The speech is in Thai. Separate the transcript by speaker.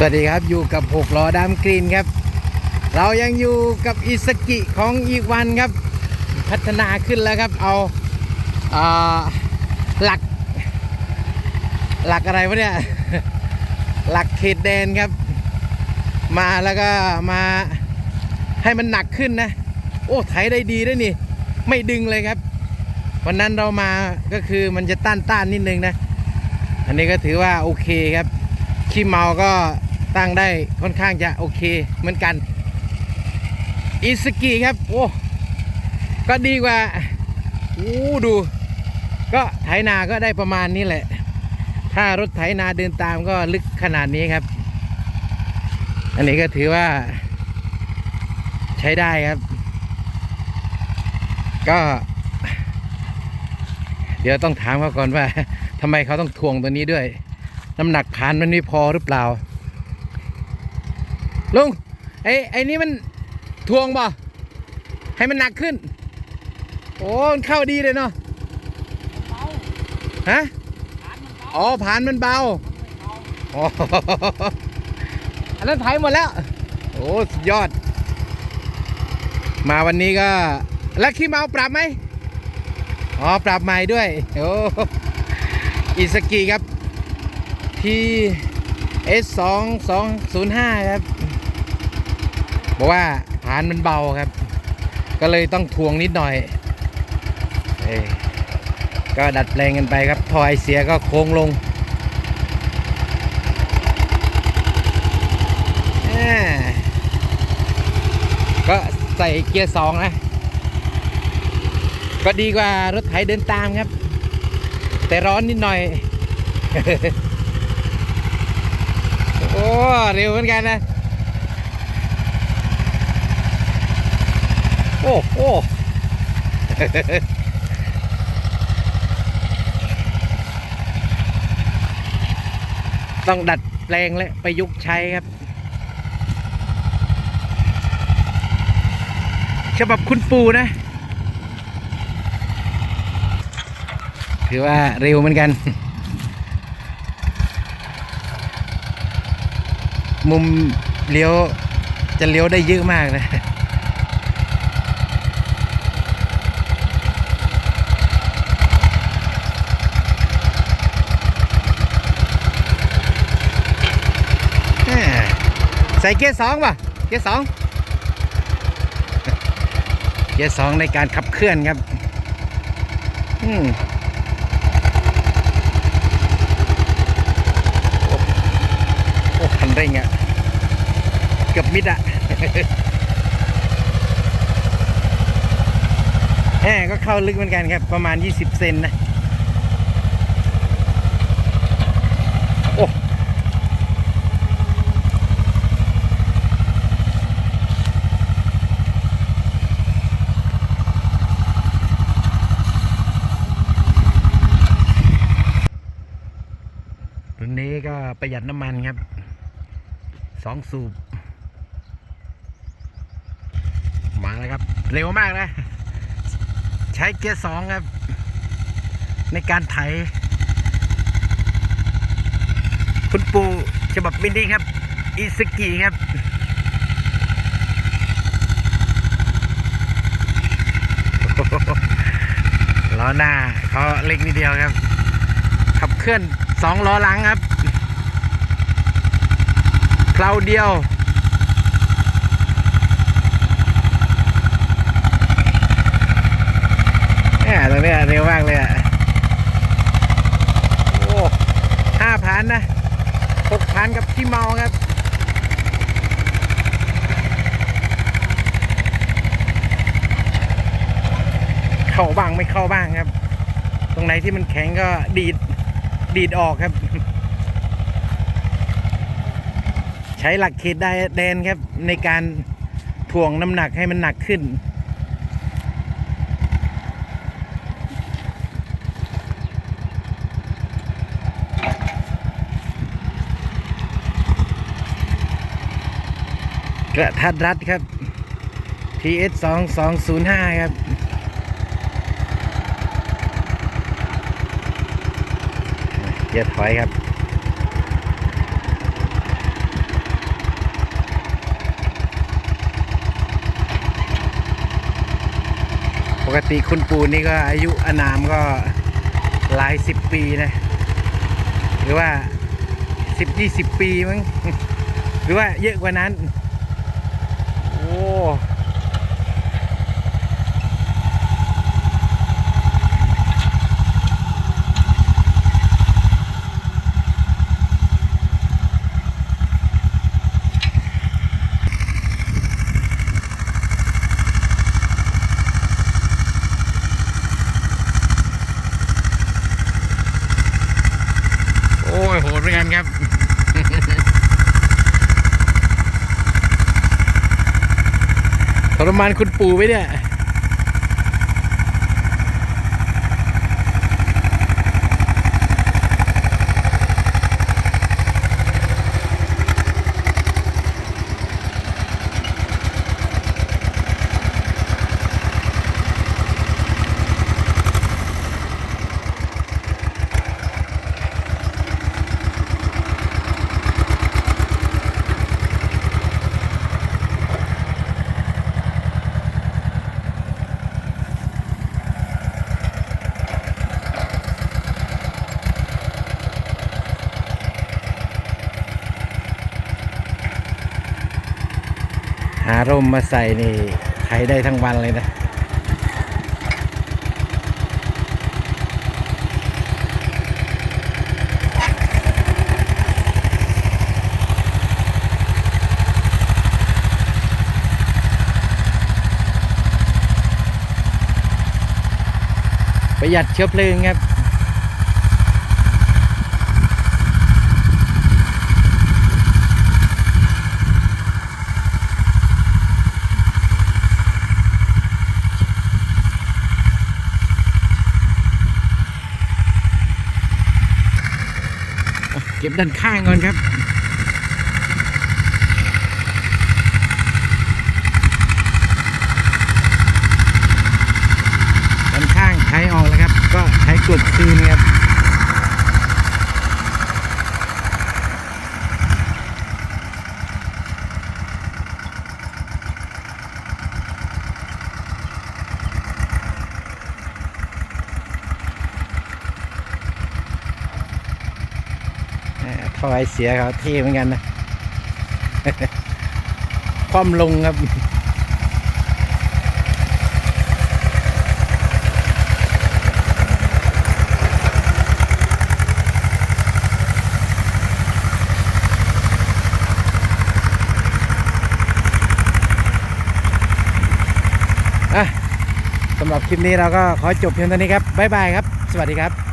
Speaker 1: สวัสดีครับอยู่กับหกล้อดามกรีนครับ เรายังอยู่กับอิสกิของอีกวันครับ พัฒนาขึ้นแล้วครับเอาอ่าหลัก หลักอะไรวะเนี่ย หลักเขตแดนครับ มาแล้วก็มาให้มันหนักขึ้นนะ โอ้ไถได้ดีด้วยนี่ ไม่ดึงเลยครับ วันนั้นเรามาก็คือมันจะต้านต้านๆนิดนึงนะ อันนี้ก็ถือว่าโอเคครับขี้เมาก็ ตั้งได้ค่อนข้างจะโอเคเหมือนกันอิสกิครับ โอ้ก็ดีกว่าโอ้ดู ก็ไถนาก็ได้ประมาณนี้แหละ ถ้ารถไถนาเดินตามก็ลึกขนาดนี้ครับ อันนี้ก็ถือว่า ใช้ได้ครับ ก็ เดี๋ยวต้องถามเขาก่อนว่าทำไมเขาต้องทวงตัวนี้ด้วย น้ำหนักผ่านมันไม่พอหรือเปล่า ลุงไอ้ไอ้นี่มันทวงบ่ให้มันหนักขึ้น โอ้มันเข้าดีเลยเนาะฮะอ๋อผ่านมันเบาอ๋ออันนั้นไถหมดแล้ว โอ้สุดยอด มาวันนี้ก็ แล้วขี้เมาปรับไหมอ๋อ ปรับใหม่ด้วย โอ้อิสกิครับ ที่ S 2 2 0 5ครับ บอกว่าฐานมันเบาครับ ก็เลยต้องทวงนิดหน่อยเอ้ยก็ดัดแปลงกันไปครับทอยเสียก็โค้งลงแหม่ก็ใส่เกียร์สองนะ ก็ดีกว่ารถไถเดินตามครับ แต่ร้อนนิดหน่อย โอ้ เร็วเหมือนกันนะ อ้โอ้ต้องดัดแปลงและประยุกต์ใช้ครับ ฉบับคุณปูนะ ถือว่าเร็วเหมือนกัน มุมเลี้ยวจะเลี้ยวได้เยอะมากนะ แม่ ใส่เกียร์สองป่ะ เกียร์สองเกียร์สองในการขับเคลื่อนครับ อืมโอ้คันเร่งอะเกือบมิดอะแหมก็เข้าลึกเหมือนกันครับ ประมาณ 20 เซนนะ โอ้ รุ่นนี้ก็ ประหยัดน้ำมันครับสองสูบ มาแล้วครับ เร็วมากนะ ใช้เกียร์สองครับ ในการไถ คุณปูฉบับมินิครับ อิสกิครับล้อหน้าเขาเล็กนิดเดียวครับ ขับเคลื่อนสองล้อหลังครับ เคลาเดียวเนี่ยตรงนี้เร็วมากเลยอะ โอ้ห้าพันนะหกพันกับที่เมาครับเข้าบ้างไม่เข้าบ้างครับ ตรงไหนที่มันแข็งก็ดีด ดีดออกครับ ใช้หลักเขตได้แดนครับ ในการถ่วงน้ำหนักให้มันหนักขึ้น กระทัดรัดครับ TS 2 2 0 5 ครับเกียร์ถอยครับ ปกติคุณปู่นี่ก็อายุอานามก็หลายสิบปีนะ หรือว่าสิบยี่สิบปีมั้ง หรือว่าเยอะกว่านั้น โอ้ โรือนกันครับ ทรมานคุณปู่ไว้เนี่ย ร่มมาใส่นี่ใช้ได้ทั้งวันเลยนะประหยัดเชื้อเพลิงครับ เก็บด้านข้างก่อนครับด้านข้างใช้ออกแล้วครับ ก็ใช้กดคืนครับ แหม่ท่อไอเสียเขาเท่เหมือนกันนะ คว่ำลงครับสำหรับคลิปนี้เราก็ขอจบเพียงเท่านี้ครับ บ๊ายบายครับ สวัสดีครับ